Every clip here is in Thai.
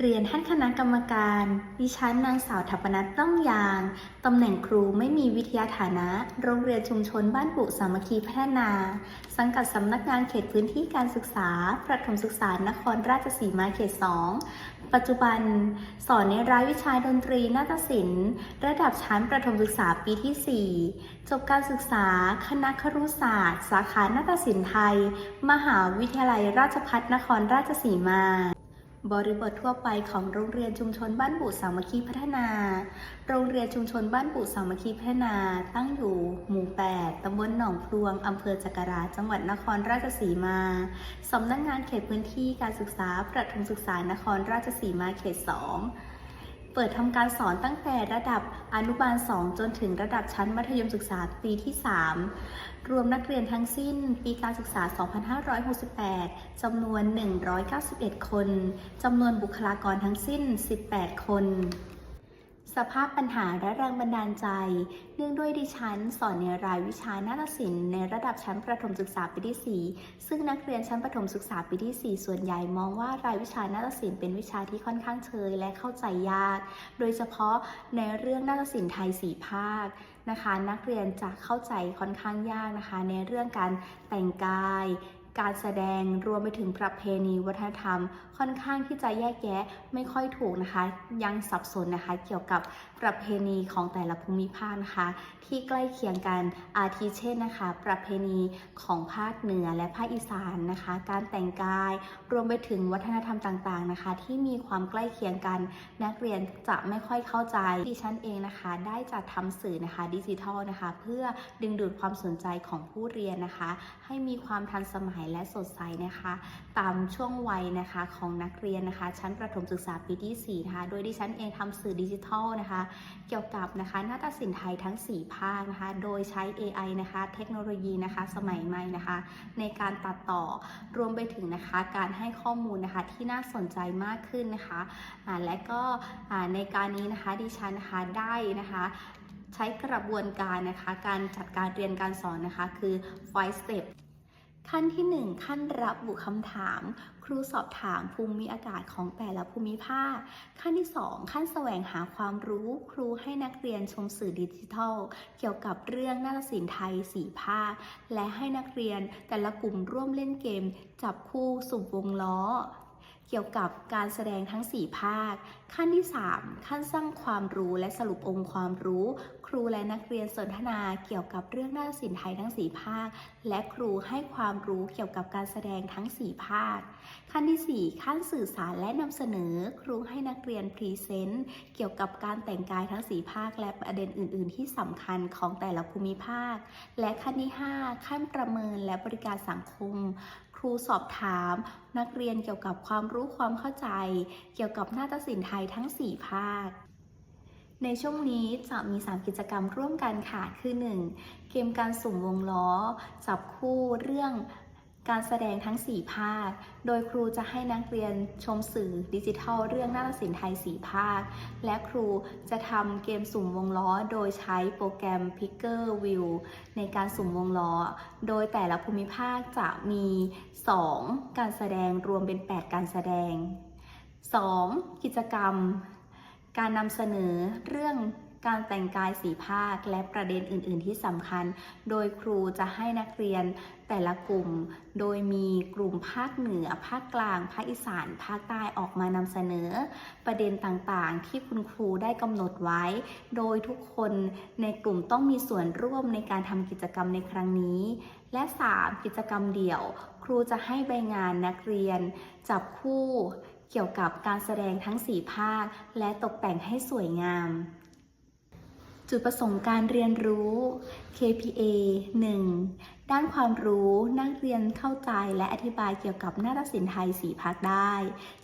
เรียนท่านคณะกรรมการ ดิฉันนางสาวทัปนัทต้องยาง ตำแหน่งครูไม่มีวิทยาฐานะ โรงเรียนชุมชนบ้านปุสามัคคีพัฒนา สังกัดสำนักงานเขตพื้นที่การศึกษา ประถมศึกษานครราชสีมาเขต 2 ปัจจุบัน สอนในรายวิชาดนตรีนาฏศิลป์ ระดับชั้นประถมศึกษาปีที่ 4 จบการศึกษา คณะครุศาสตร์ สาขานาฏศิลป์ไทย มหาวิทยาลัยราชภัฏนครราชสีมา บริบททั่วไปของโรงเรียนชุมชนบ้านบุสามัคคีพัฒนา โรงเรียนชุมชนบ้านบุสามัคคีพัฒนา ตั้งอยู่หมู่ 8 ตำบลหนองพลวง อำเภอจักราจังหวัดนครราชสีมา สำนักงานเขตพื้นที่การศึกษา ประถมศึกษานครราชสีมาเขต 2 เปิดทำการสอนตั้งแต่ระดับอนุบาล 2 จนถึงระดับชั้นมัธยมศึกษาปีที่ 3 รวมนักเรียนทั้งสิ้นปีการศึกษา 2568 จำนวน 191 คน จำนวนบุคลากรทั้งสิ้น 18 คน สภาพปัญหาและแรงบันดาลใจ เนื่องด้วยดิฉัน สอนในรายวิชานาฏศิลป์ในระดับชั้นประถมศึกษาปีที่ 4 ซึ่งนักเรียนชั้นประถมศึกษาปีที่ 4 ส่วนใหญ่มองว่ารายวิชานาฏศิลป์เป็นวิชาที่ค่อนข้างเชยและเข้าใจยาก โดยเฉพาะในเรื่องนาฏศิลป์ไทยสี่ภาคนะคะ นักเรียนจะเข้าใจค่อนข้างยากนะคะ ในเรื่องการแต่งกาย การแสดงรวมไปถึงประเพณีวัฒนธรรม ค่อนข้างที่จะแยกแยะไม่ค่อยถูกนะคะ ยังสับสนนะคะ เกี่ยวกับประเพณีของแต่ละภูมิภาคนะคะ ที่ใกล้เคียงกันอาทิเช่นนะคะ ประเพณีของภาคเหนือและภาคอีสานนะคะ การแต่งกาย รวมไปถึงวัฒนธรรมต่างๆนะคะ ที่มีความใกล้เคียงกัน นักเรียนจะไม่ค่อยเข้าใจดิฉันเองนะคะ ได้จัดทำสื่อนะคะดิจิทัลนะคะ เพื่อดึงดูดความสนใจของผู้เรียนนะคะ ให้มีความทันสมัยและสดใสนะคะ ตามช่วงวัยนะคะของนักเรียนนะคะ ชั้นประถมศึกษาปีที่4นะคะโดยดิฉันเองทำสื่อดิจิทัลนะคะ เกี่ยวกับนะคะนาฏศิลป์ไทยทั้ง 4 ภาคนะคะ โดยใช้ AI นะคะ เทคโนโลยีนะคะ สมัยใหม่นะคะ ในการตัดต่อรวมไปถึงนะคะ การให้ข้อมูลนะคะที่น่าสนใจมากขึ้นนะคะอ่าและก็ในการนี้นะคะดิฉันนะคะได้นะคะใช้กระบวนการนะคะ การจัดการเรียนการสอนนะคะ คือ five step ขั้นที่ 1 ขั้นรับบุคำถาม ครูสอบถามภูมิอากาศของแต่ละภูมิภาค ขั้นที่ 2 ขั้นแสวงหาความรู้ ครูให้นักเรียนชมสื่อดิจิทัล เกี่ยวกับเรื่องนาฏศิลป์ไทยสีภาค และให้นักเรียนแต่ละกลุ่มร่วมเล่นเกม จับคู่สุ่มวงล้อ เกี่ยวกับการแสดงทั้ง 4 ภาค ขั้นที่ 3 ขั้นสร้างความรู้และสรุปองค์ความรู้ ครูและนักเรียนสนทนาเกี่ยวกับเรื่องหน้าฏศิลป์ไทยทั้ง 4 ภาค และครูให้ความรู้เกี่ยวกับการแสดงทั้ง 4 ภาค ขั้นทีสี่4 ขั้นสื่อสารและนำเสนอ ครูให้นักเรียนพรีเซนต์เกี่ยวกับการแต่งกายทั้ง 4 ภาค และประเด็นอื่น ๆ ที่สำคัญของแต่ละภูมิภาค และขั้นที่ 5 ขั้นประเมินและบริการสังคม รูสอบถาม นักเรียนเกี่ยวกับความรู้ความเข้าใจ เกี่ยวกับนาฏศิลป์ไทยทั้ง 4 ภาค ในช่วงนี้จะมี 3 กิจกรรมร่วมกันค่ะ คือ 1. เกมการสุ่มวงล้อ จับคู่เรื่อง การแสดงทั้ง 4 ภาค โดยครูจะให้นักเรียนชมสื่อดิจิทัล เรื่องนาฏศิลป์ไทย 4 ภาค และครูจะทำเกมสุ่มวงล้อ โดยใช้โปรแกรม Picker View ในการสุ่มวงล้อ โดยแต่ละภูมิภาคจะมี 2 การแสดงรวมเป็น 8 การแสดง 2. กิจกรรม การนำเสนอเรื่อง การแต่งกายสีภาและประเด็นอื่น ๆ ที่สำคัญ โดยครูจะให้นักเรียนแต่ละกลุ่ม โดยมีกลุ่มภาคเหนือ ภาคกลาง ภาคอีสาน ภาคใต้ออกมานำเสนอ ประเด็นต่าง ๆ ที่คุณครูได้กำหนดไว้ โดยทุกคนในกลุ่มต้องมีส่วนร่วมในการทำกิจกรรมในครั้งนี้ และ 3. กิจกรรมเดี่ยว ครูจะให้ใบงานนักเรียน จับคู่เกี่ยวกับการแสดงทั้ง 4 ภาค และตกแต่งให้สวยงาม จุดประสงค์การเรียนรู้ KPA 1. ด้านความรู้นักเรียนเข้าใจและอธิบายเกี่ยวกับนาฏศิลป์ไทยสีภาคได้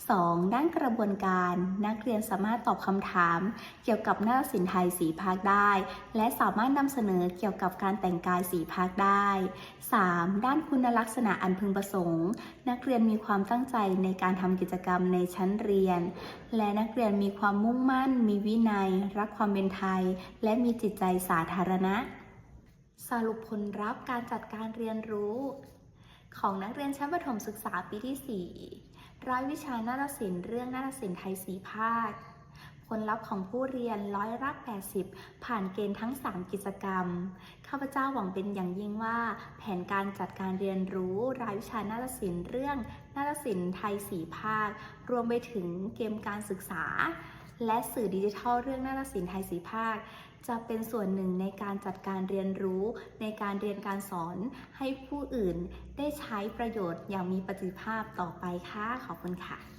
2. ด้านกระบวนการนักเรียนสามารถตอบคำถาม เกี่ยวกับนาฏศิลป์ไทยสีภาคได้ และสามารถนำเสนอเกี่ยวกับการแต่งกายสีภาคได้ 3. ด้านคุณลักษณะอันพึงประสงค์ นักเรียนมีความตั้งใจในการทำกิจกรรมในชั้นเรียน และนักเรียนมีความมุ่งมั่น มีวินัย รักความเป็นไทย และมีจิตใจสาธารณะ สรุปผลลัพธ์การจัดการเรียนรู้ ของนักเรียนชั้นประถมศึกษาปีที่ 4รายวิชานาฏศิลป์เรื่องนาฏศิลป์ไทยสีภาค ผลลัพธ์ของผู้เรียนร้อยละ80 ผ่านเกณฑ์ทั้ง 3 กิจกรรม ข้าพเจ้าหวังเป็นอย่างยิ่งว่า แผนการจัดการเรียนรู้ รายวิชานาฏศิลป์เรื่องนาฏศิลป์ไทยสีภาค รวมไปถึงเกมการศึกษา และสื่อดิจิทัลเรื่องนาฏศิลป์ไทยสีภาค จะเป็นส่วนหนึ่งในการจัดการเรียนรู้ ในการเรียนการสอนให้ผู้อื่นได้ใช้ประโยชน์อย่างมีประสิทธิภาพต่อไปค่ะขอบคุณค่ะ